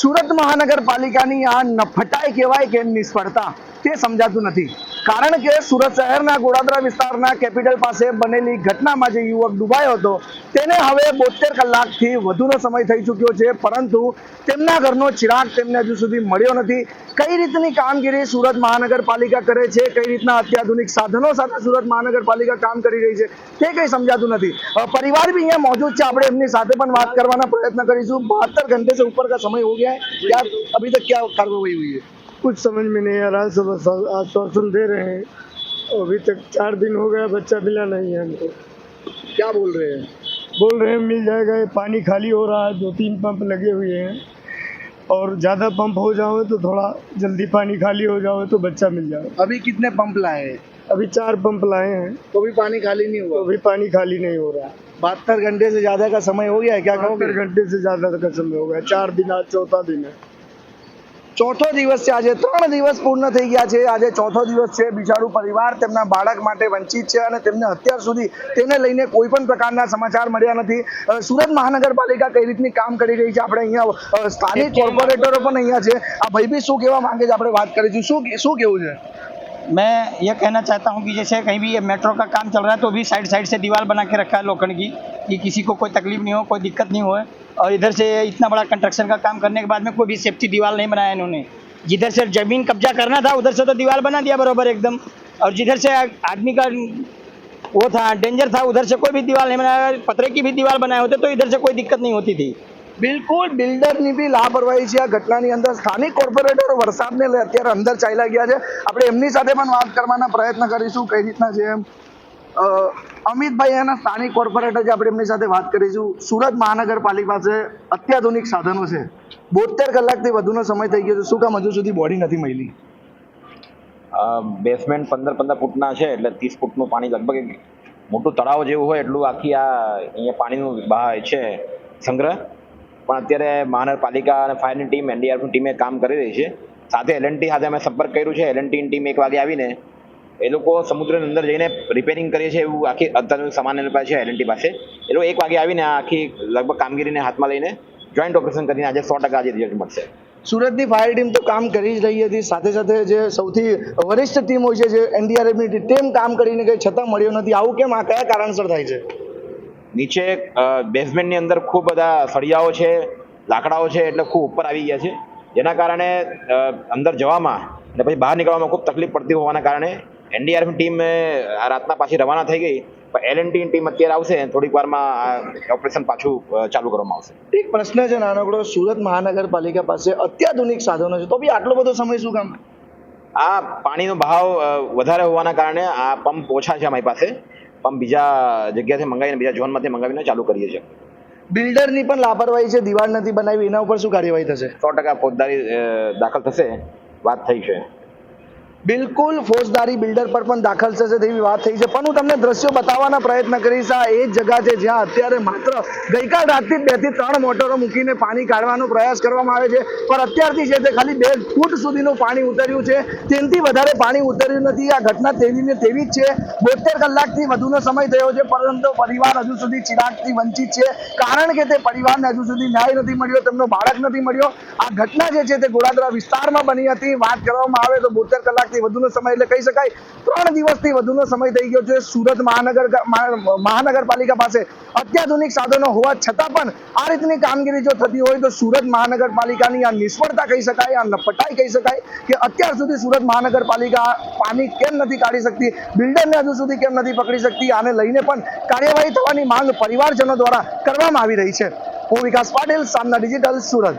સુરત મહાનગરપાલિકાની આ નફટાઈ કહેવાય કે નિષ્ફળતા તે સમજાતું નથી. કારણ કે સુરત શહેરના ગોડાદરા વિસ્તારના કેપિટલ પાસે બનેલી ઘટનામાં જે યુવક ડૂબાયો હતો, તેને હવે બોતેર કલાકથી વધુનો સમય થઈ ચૂક્યો છે, પરંતુ તેમના ઘરનો ચિરાગ તેમને હજુ સુધી મળ્યો નથી. કઈ રીતની કામગીરી સુરત મહાનગરપાલિકા કરે છે કઈ રીતના અત્યાધુનિક સાધનો સાથે સુરત મહાનગરપાલિકા કામ કરી રહી છે તે કંઈ સમજાતું નથી અ, પરિવાર भी यहाँ मौजूद છે આપણે એમની સાથે પણ વાત કરવાના प्रयत्न કરીશું बहत्तर घंटे से ऊपर का समय हो गया है क्या अभी तक क्या कार्रवाई हुई है कुछ समझ में नहीं आ रहा सब आश्वा- आश्वासन दे रहे हैं अभी तक चार दिन हो गया बच्चा मिला नहीं है हमको क्या बोल रहे हैं बोल रहे हैं मिल जाएगा ये पानी खाली हो रहा है दो तीन पंप लगे हुए हैं और ज़्यादा पंप हो जाओ तो थोड़ा जल्दी पानी खाली हो जाओ तो बच्चा मिल जाए अभी कितने पंप लाए हैं? अभी चार पंप लाए हैं। तो भी पानी खाली नहीं हुआ? तो भी पानी खाली नहीं हो रहा। है बहत्तर घंटे से ज़्यादा का समय हो गया है क्या बहत्तर घंटे से ज़्यादा का समय हो गया चार दिन आज चौथा दिन है। ચોથો દિવસ છે. આજે ત્રણ દિવસ પૂર્ણ થઈ ગયા છે. આજે ચોથો દિવસ છે. બિચારું પરિવાર તેમના બાળક માટે વંચિત છે અને તેમને અત્યાર સુધી તેને લઈને કોઈ પણ પ્રકારના સમાચાર મળ્યા નથી. સુરત મહાનગરપાલિકા કઈ રીતની કામ કરી રહી છે? આપણે અહીંયા સ્થાનિક કોર્પોરેટરો પણ અહીંયા છે. આ ભાઈ બી શું કહેવા માંગે છે? આપણે વાત કરીશું. શું શું કેવું છે? मैं ये कहना चाहता हूँ कि जैसे कहीं भी ये मेट्रो का काम चल रहा है तो भी साइड साइड से दीवार बना के रखा है लोखंड की, कि किसी को कोई तकलीफ़ नहीं हो, कोई दिक्कत नहीं हो। और इधर से इतना बड़ा कंस्ट्रक्शन का काम करने के बाद में कोई भी सेफ्टी दीवार नहीं बनाया इन्होंने। जिधर से ज़मीन कब्जा करना था, उधर से तो दीवार बना दिया बराबर एकदम। और जिधर से आदमी का वो था डेंजर था, उधर से कोई भी दीवार नहीं बनाया, पतरे की भी दीवार बनाए होते तो इधर से कोई दिक्कत नहीं होती थी। બિલકુલ બિલ્ડરની બી લાપરવાહી છે. આ ઘટનાની અંદર સ્થાનિક કોર્પોરેટરો વરસાદને લઈ અત્યારે અંદર ચાલ્યા ગયા છે. આપણે એમની સાથે પણ વાત કરવાના પ્રયત્ન કરીશું કઈ રીતના છે એમ. અમિતભાઈ, એના સ્થાનિક કોર્પોરેટર જે આપણે એમની સાથે વાત કરીશું. સુરત મહાનગરપાલિકા પાસે અત્યાધુનિક સાધનો છે. બોતેર કલાકથી વધુનો સમય થઈ ગયો છે. શું કામ હજુ સુધી બોડી નથી મળી? બેસમેન્ટ પંદર પંદર ફૂટના છે એટલે ત્રીસ ફૂટનું પાણી લગભગ મોટું તળાવ જેવું હોય એટલું આખી આ અહીંયા પાણીનું બહાર છે સંગ્રહ. પણ અત્યારે મહાનગરપાલિકા અને ફાયરની ટીમ, એનડીઆરએફની ટીમે કામ કરી રહી છે. સાથે એલએનટી સાથે અમે સંપર્ક કર્યું છે. એલએનટીની ટીમ એક વાગે આવીને એ લોકો સમુદ્રની અંદર જઈને રિપેરિંગ કરીએ છે એવું આખી અત્યારનું સામાન એની પાસે છે એલએનટી પાસે. એ લોકો એક વાગે આવીને આખી લગભગ કામગીરીને હાથમાં લઈને જોઈન્ટ ઓપરેશન કરીને આજે સો ટકા આજે રિઝલ્ટ મળશે. સુરતની ફાયર ટીમ તો કામ કરી જ રહી હતી. સાથે સાથે જે સૌથી વરિષ્ઠ ટીમ હોય છે, જે એનડીઆરએફની ટીમ કામ કરીને કંઈ છતાં મળ્યો નથી. આવું કેમ આ કયા કારણસર થાય છે? નીચે બેઝમેન્ટની અંદર ખૂબ બધા સળિયાઓ છે લાકડાઓ છે એટલે ખૂબ ઉપર આવી ગયા છે. જેના કારણે અંદર જવામાં અને પછી બહાર નીકળવામાં ખૂબ તકલીફ પડતી હોવાના કારણે એનડીઆરએફની ટીમ આ રાતના પાછી રવાના થઈ ગઈ. પણ એલએનટીની ટીમ અત્યારે આવશે થોડીક વારમાં આ ઓપરેશન પાછું ચાલુ કરવામાં આવશે. એક પ્રશ્ન છે નાનકડો સુરત મહાનગરપાલિકા પાસે અત્યાધુનિક સાધનો છે તો બી આટલો બધો સમય શું કામ? આ પાણીનો ભાવ વધારે હોવાના કારણે આ પંપ ઓછા છે અમારી પાસે. પંપ બીજા જગ્યાથી મંગાવીને બીજા ઝોનમાંથી મંગાવીને ચાલુ કરીએ છીએ. બિલ્ડરની પણ લાપરવાહી છે દિવાળ નથી બનાવી એના ઉપર શું કાર્યવાહી થશે? સો ટકા ફોજદારી દાખલ થશે વાત થઈ છે. બિલકુલ ફોજદારી બિલ્ડર પર પણ દાખલ થશે તેવી વાત થઈ છે. પણ હું તમને દ્રશ્યો બતાવવાના પ્રયત્ન કરીશ. આ એ જ જગા છે જ્યાં અત્યારે માત્ર ગઈકાલ રાતથી બેથી ત્રણ મોટરો મૂકીને પાણી કાઢવાનો પ્રયાસ કરવામાં આવે છે. પણ અત્યારથી છે તે ખાલી બે ફૂટ સુધીનું પાણી ઉતર્યું છે. તેનાથી વધારે પાણી ઉતર્યું નથી. આ ઘટના તેવી ને તેવી જ છે. બોતેર કલાકથી વધુનો સમય થયો છે, પરંતુ પરિવાર હજુ સુધી ચિરાગથી વંચિત છે. કારણ કે તે પરિવારને હજુ સુધી ન્યાય નથી મળ્યો, તેમનો બાળક નથી મળ્યો. આ ઘટના જે છે તે ગોળાદરા વિસ્તારમાં બની હતી. વાત કરવામાં આવે તો બોતેર કલાકથી વધુનો સમય એટલે કહી શકાય ત્રણ દિવસથી વધુનો સમય થઈ ગયો છે સુરત મહાનગર મહાનગરપાલિકા પાસે અત્યાધુનિક સાધનો હોવા છતાં પણ આ રીતની કામગીરી જો થતી હોય તો સુરત મહાનગરપાલિકાની આ નિષ્ફળતા કહી શકાય, આ નફટાઈ કહી શકાય કે અત્યાર સુધી સુરત મહાનગરપાલિકા પાણી કેમ નથી કાઢી શકતી, બિલ્ડરને હજુ સુધી કેમ નથી પકડી શકતી, આને લઈને પણ કાર્યવાહી થવાની માંગ પરિવારજનો દ્વારા કરવામાં આવી રહી છે. હું વિકાસ પાટીલ, સામના ડિજિટલ, સુરત.